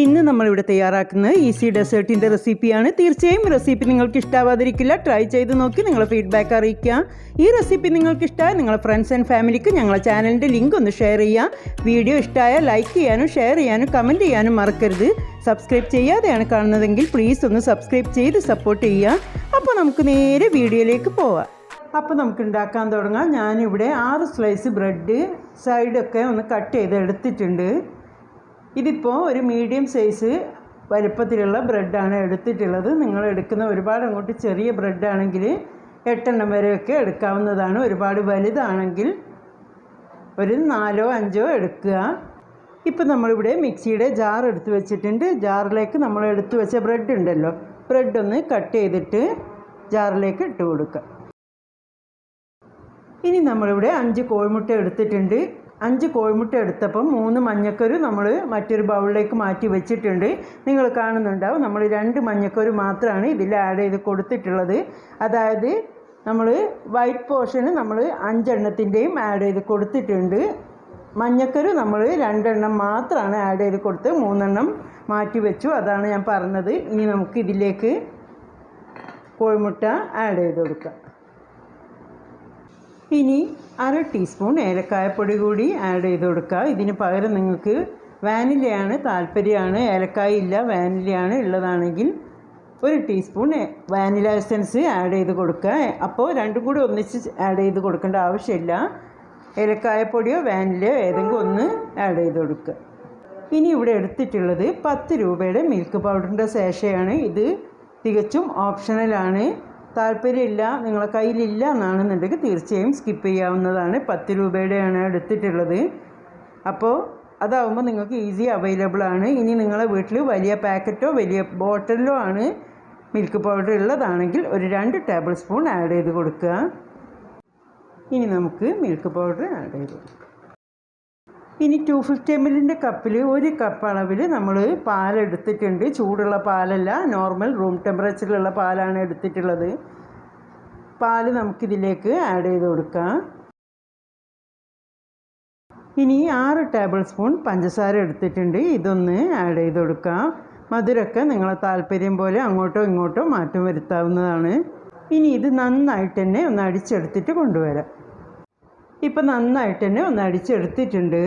ഇന്ന് നമ്മളിവിടെ തയ്യാറാക്കുന്ന ഈസി ഡെസേർട്ടിന്റെ റെസിപ്പിയാണ്. തീർച്ചയായും റെസിപ്പി നിങ്ങൾക്ക് ഇഷ്ടാവാതിരിക്കില്ല ട്രൈ ചെയ്ത് നോക്കി നിങ്ങളെ ഫീഡ്ബാക്ക് അറിയിക്കുക ഈ റെസിപ്പി നിങ്ങൾക്ക് ഇഷ്ടമായ നിങ്ങളെ ഫ്രണ്ട്സ് ആൻഡ് ഫാമിലിക്ക് ഞങ്ങളെ ചാനലിന്റെ ലിങ്ക് ഒന്ന് ഷെയർ ചെയ്യുക വീഡിയോ ഇഷ്ടമായ ലൈക്ക് ചെയ്യാനും ഷെയർ ചെയ്യാനും കമന്റ് ചെയ്യാനും മറക്കരുത്. സബ്സ്ക്രൈബ് ചെയ്യാതെയാണ് കാണുന്നതെങ്കിൽ പ്ലീസ് ഒന്ന് സബ്സ്ക്രൈബ് ചെയ്ത് സപ്പോർട്ട് ചെയ്യുക. അപ്പോൾ നമുക്ക് നേരെ വീഡിയോയിലേക്ക് പോവാം. അപ്പോൾ നമുക്ക് ഉണ്ടാക്കാൻ തുടങ്ങാം. ഞാനിവിടെ ആറ് സ്ലൈസ് ബ്രെഡ് സൈഡൊക്കെ ഒന്ന് കട്ട് ചെയ്ത് എടുത്തിട്ടുണ്ട് ഇതിപ്പോൾ ഒരു മീഡിയം സൈസ് വലുപ്പത്തിലുള്ള ബ്രെഡാണ് എടുത്തിട്ടുള്ളത്. നിങ്ങൾ എടുക്കുന്ന ഒരുപാട് അങ്ങോട്ട് ചെറിയ ബ്രെഡാണെങ്കിൽ എട്ടെണ്ണം വരെയൊക്കെ എടുക്കാവുന്നതാണ്. ഒരുപാട് വലുതാണെങ്കിൽ ഒരു നാലോ അഞ്ചോ എടുക്കുക. ഇപ്പം നമ്മളിവിടെ മിക്സിയുടെ ജാർ എടുത്ത് വെച്ചിട്ടുണ്ട്. ജാറിലേക്ക് നമ്മൾ എടുത്ത് വെച്ച ബ്രെഡ് ഉണ്ടല്ലോ. ബ്രെഡ് ഒന്ന് കട്ട് ചെയ്തിട്ട് ജാറിലേക്ക് ഇട്ട് കൊടുക്കുക. ഇനി നമ്മളിവിടെ അഞ്ച് കോഴിമുട്ട എടുത്തിട്ടുണ്ട്. അഞ്ച് കോഴിമുട്ട എടുത്തപ്പം മൂന്ന് മഞ്ഞക്കരു നമ്മൾ മറ്റൊരു ബൗളിലേക്ക് മാറ്റി വെച്ചിട്ടുണ്ട്. നിങ്ങൾ കാണുന്നുണ്ടാവും നമ്മൾ രണ്ട് മഞ്ഞക്കരു മാത്രമാണ് ഇതിൽ ആഡ് ചെയ്ത് കൊടുത്തിട്ടുള്ളത്. അതായത് നമ്മൾ വൈറ്റ് പോർഷന് നമ്മൾ അഞ്ചെണ്ണത്തിന്റെയും ആഡ് ചെയ്ത് കൊടുത്തിട്ടുണ്ട്. മഞ്ഞക്കരു നമ്മൾ രണ്ടെണ്ണം മാത്രമാണ് ആഡ് ചെയ്ത് കൊടുത്ത് മൂന്നെണ്ണം മാറ്റി വെച്ചു. അതാണ് ഞാൻ പറഞ്ഞത്. ഇനി നമുക്ക് ഇതിലേക്ക് കോഴിമുട്ട ആഡ് ചെയ്ത് കൊടുക്കാം. ഇനി അര ടീസ്പൂൺ ഏലക്കായപ്പൊടി കൂടി ആഡ് ചെയ്ത് കൊടുക്കുക. ഇതിന് പകരം നിങ്ങൾക്ക് വാനിലയാണ് താല്പര്യമാണ്. ഏലക്കായ ഇല്ല വാനിലയാണ് ഉള്ളതാണെങ്കിൽ ഒരു ടീസ്പൂൺ വാനില എസൻസ് ആഡ് ചെയ്ത് കൊടുക്കുക. അപ്പോൾ രണ്ടും കൂടി ഒന്നിച്ച് ആഡ് ചെയ്ത് കൊടുക്കേണ്ട ആവശ്യമില്ല. ഏലക്കായപ്പൊടിയോ വാനിലയോ ഏതെങ്കിലും ഒന്ന് ആഡ് ചെയ്ത് കൊടുക്കുക. ഇനി ഇവിടെ എടുത്തിട്ടുള്ളത് പത്ത് രൂപയുടെ മിൽക്ക് പൗഡറിന്റെ ശേഷയാണ്. ഇത് തികച്ചും ഓപ്ഷണലാണ് താല്പര്യമില്ല നിങ്ങളെ കയ്യിലില്ല എന്നാണെന്നുണ്ടെങ്കിൽ തീർച്ചയായും സ്കിപ്പ് ചെയ്യാവുന്നതാണ്. പത്ത് രൂപയുടെയാണ് എടുത്തിട്ടുള്ളത്. അപ്പോൾ അതാവുമ്പോൾ നിങ്ങൾക്ക് ഈസി അവൈലബിൾ ആണ്. ഇനി നിങ്ങളെ വീട്ടിൽ വലിയ പാക്കറ്റോ വലിയ ബോട്ടിലോ ആണ് മിൽക്ക് പൗഡർ ഉള്ളതാണെങ്കിൽ ഒരു രണ്ട് ടേബിൾ സ്പൂൺ ആഡ് ചെയ്ത് കൊടുക്കുക. ഇനി നമുക്ക് മിൽക്ക് പൗഡർ ആഡ് ചെയ്ത് കൊടുക്കാം. ഇനി ടു ഫിഫ്റ്റി എം എല്ലിന്റെ കപ്പിൽ ഒരു കപ്പ് അളവിൽ നമ്മൾ പാലെടുത്തിട്ടുണ്ട് ചൂടുള്ള പാലല്ല നോർമൽ റൂം ടെമ്പറേച്ചറിലുള്ള പാലാണ് എടുത്തിട്ടുള്ളത്. പാൽ നമുക്കിതിലേക്ക് ആഡ് ചെയ്ത് കൊടുക്കാം. ഇനി ആറ് ടേബിൾ സ്പൂൺ പഞ്ചസാര എടുത്തിട്ടുണ്ട്. ഇതൊന്ന് ആഡ് ചെയ്ത് കൊടുക്കാം. മധുരമൊക്കെ നിങ്ങളെ താല്പര്യം പോലെ അങ്ങോട്ടോ ഇങ്ങോട്ടോ മാറ്റം വരുത്താവുന്നതാണ്. ഇനി ഇത് നന്നായിട്ട് തന്നെ ഒന്ന് അടിച്ചെടുത്തിട്ട് കൊണ്ടുവരാം. ഇപ്പം നന്നായിട്ട് തന്നെ ഒന്ന് അടിച്ചെടുത്തിട്ടുണ്ട്.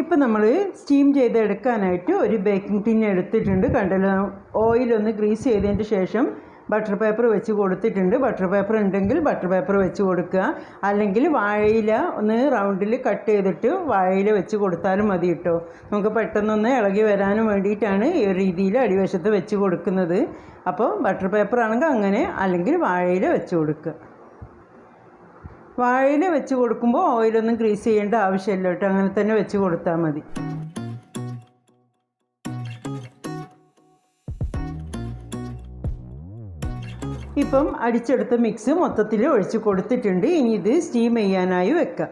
ഇപ്പം നമ്മൾ സ്റ്റീം ചെയ്തെടുക്കാനായിട്ട് ഒരു ബേക്കിംഗ് ടിൻ എടുത്തിട്ടുണ്ട്. കണ്ടല്ലോ ഓയിലൊന്ന് ഗ്രീസ് ചെയ്തതിന് ശേഷം ബട്ടർ പേപ്പർ വെച്ച് കൊടുത്തിട്ടുണ്ട്. ബട്ടർ പേപ്പർ ഉണ്ടെങ്കിൽ ബട്ടർ പേപ്പർ വെച്ച് കൊടുക്കുക. അല്ലെങ്കിൽ വാഴയില ഒന്ന് റൗണ്ടിൽ കട്ട് ചെയ്തിട്ട് വാഴയില വെച്ച് കൊടുത്താലും മതി കേട്ടോ. നമുക്ക് പെട്ടെന്നൊന്ന് ഇളകി വരാനും വേണ്ടിയിട്ടാണ് ഈ ഒരു രീതിയിൽ അടിവശത്ത് വെച്ച് കൊടുക്കുന്നത്. അപ്പോൾ ബട്ടർ പേപ്പർ ആണെങ്കിൽ അങ്ങനെ അല്ലെങ്കിൽ വാഴയില വെച്ച് കൊടുക്കുക. വാഴയില വെച്ച് കൊടുക്കുമ്പോൾ ഓയിലൊന്നും ഗ്രീസ് ചെയ്യേണ്ട ആവശ്യമില്ല കേട്ടോ. അങ്ങനെ തന്നെ വെച്ച് കൊടുത്താൽ മതി. ഇപ്പം അടിച്ചെടുത്ത മിക്സ് മൊത്തത്തിൽ ഒഴിച്ച് കൊടുത്തിട്ടുണ്ട്. ഇനി ഇത് സ്റ്റീം ചെയ്യാനായി വെക്കാം.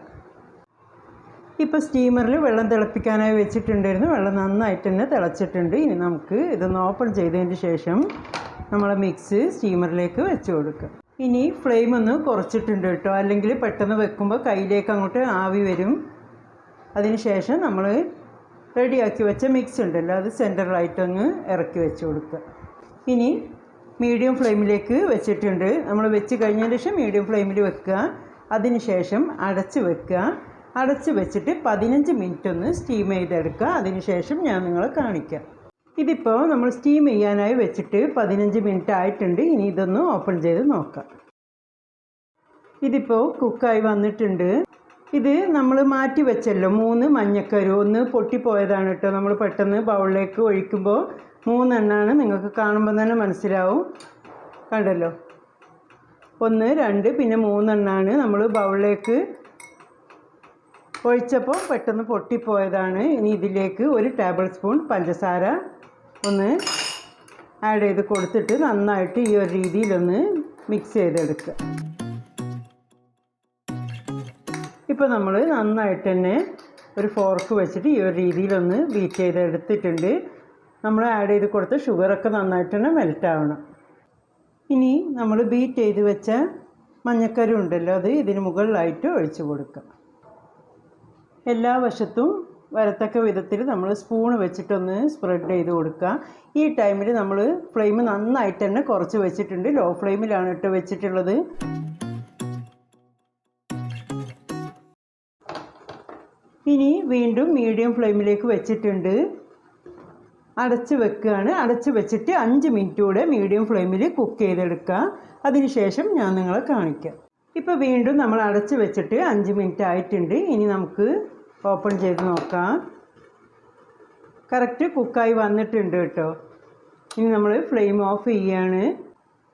ഇപ്പോൾ സ്റ്റീമറിൽ വെള്ളം തിളപ്പിക്കാനായി വെച്ചിട്ടുണ്ടായിരുന്നു. വെള്ളം നന്നായിട്ട് തന്നെ തിളച്ചിട്ടുണ്ട്. ഇനി നമുക്ക് ഇതൊന്ന് ഓപ്പൺ ചെയ്തതിന് ശേഷം നമ്മളെ മിക്സ് സ്റ്റീമറിലേക്ക് വെച്ച് കൊടുക്കാം. ഇനി ഫ്ലെയിം ഒന്ന് കുറച്ചിട്ടുണ്ട് കേട്ടോ. അല്ലെങ്കിൽ പെട്ടെന്ന് വെക്കുമ്പോൾ കയ്യിലേക്ക് അങ്ങോട്ട് ആവി വരും. അതിന് ശേഷം നമ്മൾ റെഡിയാക്കി വെച്ച മിക്സ് ഉണ്ടല്ലോ അത് സെന്ററിലായിട്ടൊന്ന് ഇറക്കി വെച്ച് കൊടുക്കുക. ഇനി മീഡിയം ഫ്ലെയിമിലേക്ക് വെച്ചിട്ടുണ്ട്. നമ്മൾ വെച്ച് കഴിഞ്ഞതിന് ശേഷം മീഡിയം ഫ്ലെയിമിൽ വെക്കുക. അതിന് ശേഷം അടച്ച് വെക്കുക. അടച്ച് വെച്ചിട്ട് പതിനഞ്ച് മിനിറ്റ് ഒന്ന് സ്റ്റീം ചെയ്തെടുക്കുക. അതിന് ശേഷം ഞാൻ നിങ്ങളെ കാണിക്കാം. ഇതിപ്പോൾ നമ്മൾ സ്റ്റീം ചെയ്യാനായി വെച്ചിട്ട് പതിനഞ്ച് മിനിറ്റ് ആയിട്ടുണ്ട്. ഇനി ഇതൊന്ന് ഓപ്പൺ ചെയ്ത് നോക്കാം. ഇതിപ്പോൾ കുക്കായി വന്നിട്ടുണ്ട്. ഇത് നമ്മൾ മാറ്റി വെച്ചല്ലോ. മൂന്ന് മഞ്ഞക്കരു ഒന്ന് പൊട്ടിപ്പോയതാണ് കേട്ടോ നമ്മൾ പെട്ടെന്ന് ബൗളിലേക്ക് ഒഴിക്കുമ്പോൾ മൂന്നെണ്ണമാണ് നിങ്ങൾക്ക് കാണുമ്പോൾ തന്നെ മനസ്സിലാവും. കണ്ടല്ലോ? ഒന്ന് രണ്ട് പിന്നെ മൂന്നെണ്ണമാണ് നമ്മൾ ബൗളിലേക്ക് ഒഴിച്ചപ്പോൾ പെട്ടെന്ന് പൊട്ടിപ്പോയതാണ്. ഇനി ഇതിലേക്ക് ഒരു ടേബിൾ സ്പൂൺ പഞ്ചസാര ഒന്ന് ആഡ് ചെയ്ത് കൊടുത്തിട്ട് നന്നായിട്ട് ഈ ഒരു രീതിയിലൊന്ന് മിക്സ് ചെയ്തെടുക്കുക. ഇപ്പോൾ നമ്മൾ നന്നായിട്ട് തന്നെ ഒരു ഫോർക്ക് വെച്ചിട്ട് ഈ ഒരു രീതിയിലൊന്ന് ബീറ്റ് ചെയ്തെടുത്തിട്ടുണ്ട്. നമ്മൾ ആഡ് ചെയ്ത് കൊടുത്ത ഷുഗറൊക്കെ നന്നായിട്ട് തന്നെ മെൽറ്റാവണം ഇനി നമ്മൾ ബീറ്റ് ചെയ്ത് വെച്ച മഞ്ഞക്കരി ഉണ്ടല്ലോ അത് ഇതിന് മുകളിലായിട്ട് ഒഴിച്ചു കൊടുക്കുക. എല്ലാ വശത്തും വരത്തക്ക വിധത്തിൽ നമ്മൾ സ്പൂൺ വെച്ചിട്ടൊന്ന് സ്പ്രെഡ് ചെയ്ത് കൊടുക്കുക. ഈ ടൈമിൽ നമ്മൾ ഫ്ലെയിം നന്നായിട്ട് തന്നെ കുറച്ച് വെച്ചിട്ടുണ്ട്. ലോ ഫ്ലെയിമിലാണ് ഇട്ട് വെച്ചിട്ടുള്ളത്. ഇനി വീണ്ടും മീഡിയം ഫ്ലെയിമിലേക്ക് വെച്ചിട്ടുണ്ട്. അടച്ച് വെക്കുകയാണ്. അടച്ച് വെച്ചിട്ട് അഞ്ച് മിനിറ്റ് കൂടെ മീഡിയം ഫ്ലെയിമിൽ കുക്ക് ചെയ്തെടുക്കുക. അതിനുശേഷം ഞാൻ നിങ്ങളെ കാണിക്കാം. ഇപ്പോൾ വീണ്ടും നമ്മൾ അടച്ച് വെച്ചിട്ട് അഞ്ച് മിനിറ്റ് ആയിട്ടുണ്ട്. ഇനി നമുക്ക് ഓപ്പൺ ചെയ്ത് നോക്കാം. കറക്റ്റ് കുക്കായി വന്നിട്ടുണ്ട് കേട്ടോ. ഇനി നമ്മൾ ഫ്ലെയിം ഓഫ് ചെയ്യാണ്.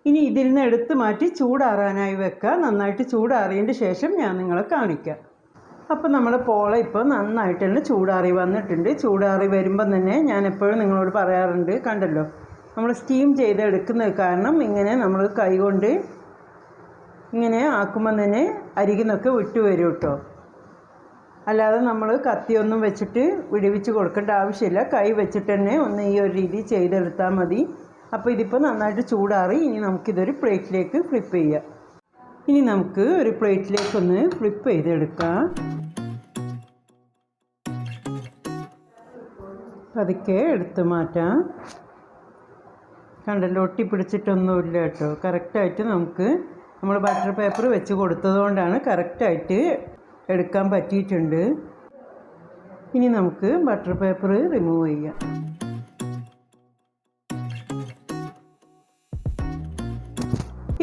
ഇനി ഇതിൽ നിന്ന് എടുത്ത് മാറ്റി ചൂടാറാനായി വെക്കുക. നന്നായിട്ട് ചൂടാറിയതിന്റെ ശേഷം ഞാൻ നിങ്ങളെ കാണിക്കാം. അപ്പോൾ നമ്മുടെ പോള ഇപ്പോൾ നന്നായിട്ട് തന്നെ ചൂടാറി വന്നിട്ടുണ്ട്. ചൂടാറി വരുമ്പം തന്നെ ഞാൻ എപ്പോഴും നിങ്ങളോട് പറയാറുണ്ട് കണ്ടല്ലോ. നമ്മൾ സ്റ്റീം ചെയ്തെടുക്കുന്നത് കാരണം ഇങ്ങനെ നമ്മൾ കൈകൊണ്ട് ഇങ്ങനെ ആക്കുമ്പം തന്നെ അരികിന്നൊക്കെ വിട്ടു വരും കേട്ടോ. അല്ലാതെ നമ്മൾ കത്തിയൊന്നും വെച്ചിട്ട് വിടിവിച്ച് കൊടുക്കേണ്ട ആവശ്യമില്ല. കൈ വെച്ചിട്ട് തന്നെ ഒന്ന് ഈ ഒരു രീതി ചെയ്തെടുത്താൽ മതി. അപ്പോൾ ഇതിപ്പോൾ നന്നായിട്ട് ചൂടാറി ഇനി നമുക്കിതൊരു പ്ലേറ്റിലേക്ക് ഫ്ലിപ്പ് ചെയ്യാം. ഇനി നമുക്ക് ഒരു പ്ലേറ്റിലേക്കൊന്ന് ഫ്ലിപ്പ് ചെയ്തെടുക്കാം. പതുക്കെ എടുത്തു മാറ്റാം. കണ്ടല്ലോ ഒട്ടി പിടിച്ചിട്ടൊന്നുമില്ല കേട്ടോ കറക്റ്റായിട്ട് നമുക്ക് നമ്മൾ ബട്ടർ പേപ്പർ വെച്ച് കൊടുത്തതുകൊണ്ടാണ് കറക്റ്റായിട്ട് എടുക്കാൻ പറ്റിയിട്ടുണ്ട്. ഇനി നമുക്ക് ബട്ടർ പേപ്പർ റിമൂവ് ചെയ്യാം.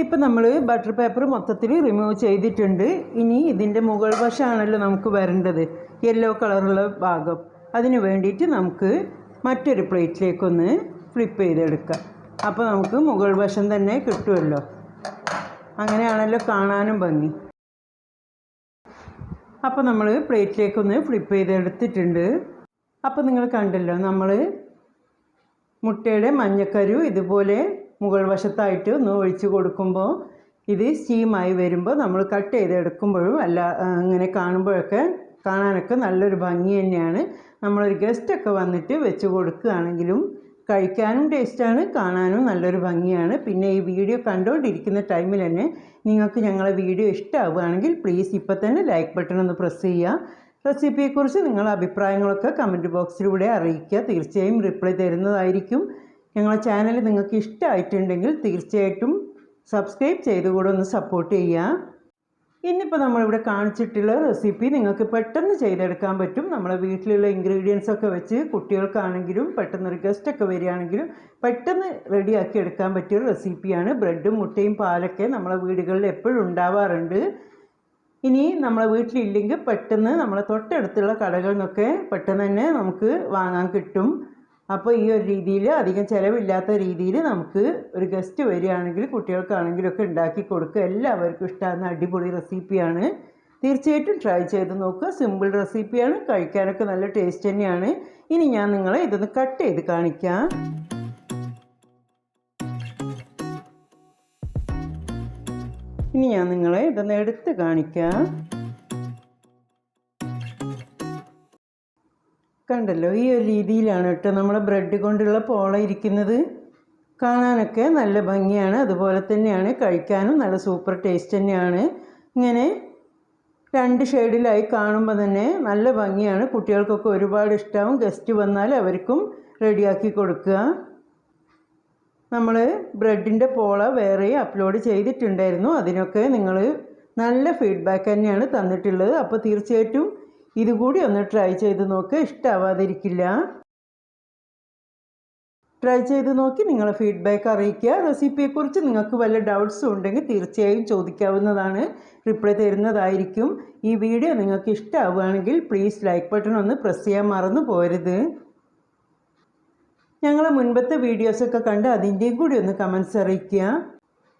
ഇപ്പം നമ്മൾ ബട്ടർ പേപ്പർ മൊത്തത്തിൽ റിമൂവ് ചെയ്തിട്ടുണ്ട്. ഇനി ഇതിന്റെ മുകൾ വശമാണല്ലോ നമുക്ക് വരേണ്ടത്. യെല്ലോ കളറുള്ള ഭാഗം. അതിന് വേണ്ടിയിട്ട് നമുക്ക് മറ്റൊരു പ്ലേറ്റിലേക്കൊന്ന് ഫ്ലിപ്പ് ചെയ്തെടുക്കാം. അപ്പോൾ നമുക്ക് മുകൾ വശം തന്നെ കിട്ടുമല്ലോ അങ്ങനെയാണല്ലോ കാണാനും ഭംഗി. അപ്പോൾ നമ്മൾ പ്ലേറ്റിലേക്ക് ഒന്ന് ഫ്ലിപ്പ് ചെയ്തെടുത്തിട്ടുണ്ട്. അപ്പോൾ നിങ്ങൾ കണ്ടല്ലോ നമ്മൾ മുട്ടയുടെ മഞ്ഞക്കരു ഇതുപോലെ മുകൾ വശത്തായിട്ട് ഒന്ന് ഒഴിച്ച് കൊടുക്കുമ്പോൾ ഇത് സ്റ്റീമായി വരുമ്പോൾ നമ്മൾ കട്ട് ചെയ്തെടുക്കുമ്പോഴും അല്ല അങ്ങനെ കാണുമ്പോഴൊക്കെ കാണാനൊക്കെ നല്ലൊരു ഭംഗി തന്നെയാണ്. നമ്മളൊരു ഗസ്റ്റൊക്കെ വന്നിട്ട് വെച്ച് കൊടുക്കുകയാണെങ്കിലും കഴിക്കാനും ടേസ്റ്റാണ് കാണാനും നല്ലൊരു ഭംഗിയാണ്. പിന്നെ ഈ വീഡിയോ കണ്ടുകൊണ്ടിരിക്കുന്ന ടൈമിൽ തന്നെ നിങ്ങൾക്ക് ഞങ്ങളെ വീഡിയോ ഇഷ്ടമാവുകയാണെങ്കിൽ പ്ലീസ് ഇപ്പോൾ തന്നെ ലൈക്ക് ബട്ടൺ ഒന്ന് പ്രസ് ചെയ്യുക. റെസിപ്പിയെക്കുറിച്ച് നിങ്ങളുടെ അഭിപ്രായങ്ങളൊക്കെ കമന്റ് ബോക്സിലൂടെ അറിയിക്കുക. തീർച്ചയായും റിപ്ലൈ തരുന്നതായിരിക്കും. ഞങ്ങളുടെ ചാനൽ നിങ്ങൾക്ക് ഇഷ്ടമായിട്ടുണ്ടെങ്കിൽ തീർച്ചയായിട്ടും സബ്സ്ക്രൈബ് ചെയ്തുകൂടെ ഒന്ന് സപ്പോർട്ട് ചെയ്യുക. ഇന്നിപ്പോൾ നമ്മളിവിടെ കാണിച്ചിട്ടുള്ള റെസിപ്പി നിങ്ങൾക്ക് പെട്ടെന്ന് ചെയ്തെടുക്കാൻ പറ്റും. നമ്മളെ വീട്ടിലുള്ള ഇൻഗ്രീഡിയൻസ് ഒക്കെ വെച്ച് കുട്ടികൾക്കാണെങ്കിലും പെട്ടെന്ന് ഗസ്റ്റൊക്കെ വരികയാണെങ്കിലും പെട്ടെന്ന് റെഡിയാക്കി എടുക്കാൻ പറ്റിയ റെസിപ്പിയാണ് ബ്രെഡും മുട്ടയും പാലൊക്കെ നമ്മളെ വീടുകളിൽ എപ്പോഴും ഉണ്ടാവാറുണ്ട്. ഇനി നമ്മളെ വീട്ടിലില്ലെങ്കിൽ പെട്ടെന്ന് നമ്മളെ തൊട്ടടുത്തുള്ള കടകളിൽ നിന്നൊക്കെ പെട്ടെന്ന് തന്നെ നമുക്ക് വാങ്ങാൻ കിട്ടും. അപ്പോൾ ഈ ഒരു രീതിയിൽ അധികം ചിലവില്ലാത്ത രീതിയിൽ നമുക്ക് ഒരു ഗസ്റ്റ് വരികയാണെങ്കിൽ കുട്ടികൾക്കാണെങ്കിലും ഒക്കെ ഉണ്ടാക്കി കൊടുക്കുക. എല്ലാവർക്കും ഇഷ്ടമാകുന്ന അടിപൊളി റെസിപ്പിയാണ് തീർച്ചയായിട്ടും ട്രൈ ചെയ്ത് നോക്കുക. സിമ്പിൾ റെസിപ്പിയാണ് കഴിക്കാനൊക്കെ നല്ല ടേസ്റ്റ് തന്നെയാണ്. ഇനി ഞാൻ നിങ്ങളെ ഇതൊന്ന് കട്ട് ചെയ്ത് കാണിക്കാം. ഇനി ഞാൻ നിങ്ങളെ ഇതൊന്ന് എടുത്ത് കാണിക്കാം. കണ്ടല്ലോ ഈ ഒരു രീതിയിലാണ് കേട്ടോ നമ്മൾ ബ്രെഡ് കൊണ്ടുള്ള പോള ഇരിക്കുന്നത്. കാണാനൊക്കെ നല്ല ഭംഗിയാണ് അതുപോലെ തന്നെയാണ് കഴിക്കാനും നല്ല സൂപ്പർ ടേസ്റ്റ് തന്നെയാണ്. ഇങ്ങനെ രണ്ട് ഷെയ്ഡിലായി കാണുമ്പോൾ തന്നെ നല്ല ഭംഗിയാണ്. കുട്ടികൾക്കൊക്കെ ഒരുപാട് ഇഷ്ടമാവും ഗസ്റ്റ് വന്നാൽ അവർക്കും റെഡിയാക്കി കൊടുക്കുക. നമ്മൾ ബ്രെഡിന്റെ പോള വേറെ അപ്ലോഡ് ചെയ്തിട്ടുണ്ടായിരുന്നു. അതിനൊക്കെ നിങ്ങൾ നല്ല ഫീഡ്ബാക്ക് തന്നെയാണ് തന്നിട്ടുള്ളത്. അപ്പോൾ തീർച്ചയായിട്ടും ഇതുകൂടി ഒന്ന് ട്രൈ ചെയ്ത് നോക്ക്. ഇഷ്ടമാവാതിരിക്കില്ല ട്രൈ ചെയ്ത് നോക്കി നിങ്ങളെ ഫീഡ്ബാക്ക് അറിയിക്കുക. റെസിപ്പിയെക്കുറിച്ച് നിങ്ങൾക്ക് വല്ല ഡൗട്ട്സും ഉണ്ടെങ്കിൽ തീർച്ചയായും ചോദിക്കാവുന്നതാണ്. റിപ്ലൈ തരുന്നതായിരിക്കും. ഈ വീഡിയോ നിങ്ങൾക്ക് ഇഷ്ടമാവുകയാണെങ്കിൽ പ്ലീസ് ലൈക്ക് ബട്ടൺ ഒന്ന് പ്രസ് ചെയ്യാൻ മറന്നു പോരുത്. ഞങ്ങളെ മുൻപത്തെ വീഡിയോസൊക്കെ കണ്ട് അതിന്റെയും കൂടി ഒന്ന് കമൻസ് അറിയിക്കുക.